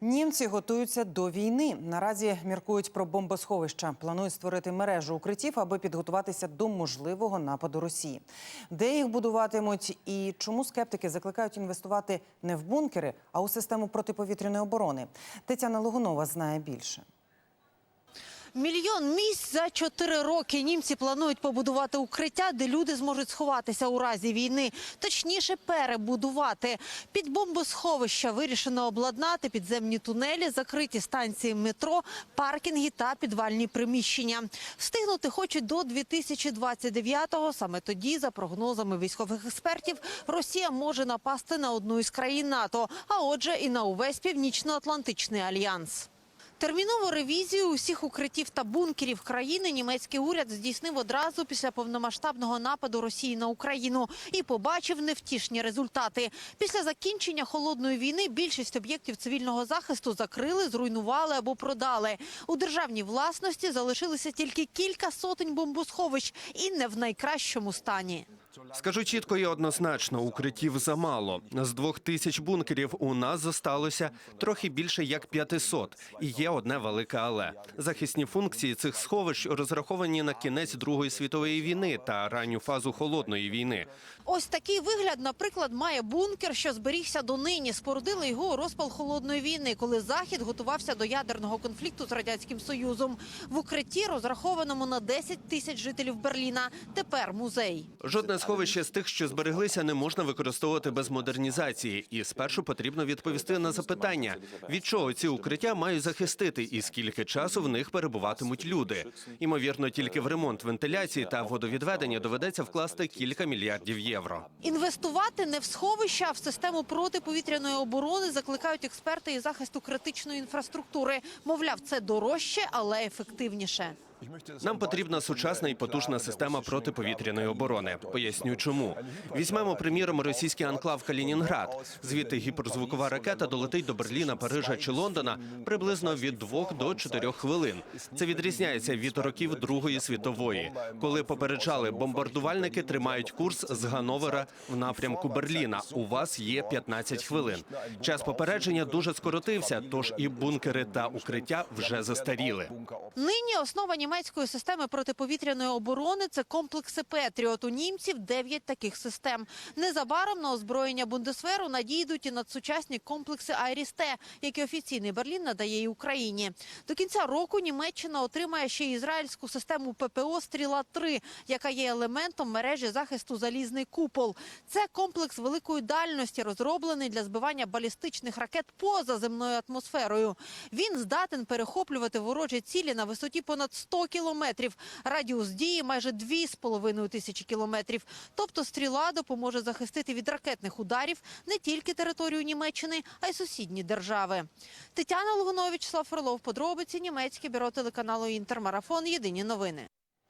Німці готуються до війни. Наразі міркують про бомбосховища. Планують створити мережу укриттів, аби підготуватися до можливого нападу Росії. Де їх будуватимуть і чому скептики закликають інвестувати не в бункери, а у систему протиповітряної оборони? Тетяна Логунова знає більше. Мільйон місць за чотири роки німці планують побудувати укриття, де люди зможуть сховатися у разі війни. Точніше, перебудувати. Під бомбосховища вирішено обладнати підземні тунелі, закриті станції метро, паркінги та підвальні приміщення. Встигнути хочуть до 2029-го. Саме тоді, за прогнозами військових експертів, Росія може напасти на одну із країн НАТО, а отже, і на увесь північно-атлантичний альянс. Термінову ревізію усіх укриттів та бункерів країни німецький уряд здійснив одразу після повномасштабного нападу Росії на Україну і побачив невтішні результати. Після закінчення холодної війни більшість об'єктів цивільного захисту закрили, зруйнували або продали. У державній власності залишилися тільки кілька сотень бомбосховищ і не в найкращому стані. Скажу чітко і однозначно, укриттів замало. З двох тисяч бункерів у нас зосталося трохи більше як 500. І є одне велике але. Захисні функції цих сховищ розраховані на кінець Другої світової війни та ранню фазу холодної війни. Ось такий вигляд, наприклад, має бункер, що зберігся донині. Спорудили його у розпал холодної війни, коли захід готувався до ядерного конфлікту з радянським союзом. В укритті, розрахованому на 10 тисяч жителів Берліна, тепер музей. Жодне сховище з тих, що збереглися, не можна використовувати без модернізації. І спершу потрібно відповісти на запитання, від чого ці укриття мають захистити, і скільки часу в них перебуватимуть люди. Ймовірно, тільки в ремонт вентиляції та водовідведення доведеться вкласти кілька мільярдів євро. Інвестувати не в сховища, а в систему протиповітряної оборони закликають експерти із захисту критичної інфраструктури. Мовляв, це дорожче, але ефективніше. Нам потрібна сучасна і потужна система протиповітряної оборони. Поясню, чому візьмемо приміром російський анклав Калінінград. Звідти гіперзвукова ракета долетить до Берліна, Парижа чи Лондона приблизно від 2 до 4 хвилин. Це відрізняється від років Другої світової, коли попереджали бомбардувальники тримають курс з Гановера в напрямку Берліна. У вас є 15 хвилин. Час попередження дуже скоротився, тож і бункери та укриття вже застаріли. Нині основа німецької системи протиповітряної оборони це комплекси Петріот. У німців 9 таких систем. Незабаром на озброєння Бундесверу надійдуть і надсучасні комплекси Айрісте, які офіційний Берлін надає і Україні. До кінця року Німеччина отримає ще ізраїльську систему ППО Стріла 3 яка є елементом мережі захисту Залізний купол. Це комплекс великої дальності, розроблений для збивання балістичних ракет поза земною атмосферою. Він здатен перехоплювати ворожі цілі на висоті понад 100 кілометрів. Радіус дії майже 2,5 тисячі кілометрів. Тобто стріла допоможе захистити від ракетних ударів не тільки територію Німеччини, а й сусідні держави. Тетяна Лугунович, Слав Фролов, подробиці німецьке бюро телеканалу Інтермарафон. Єдині новини.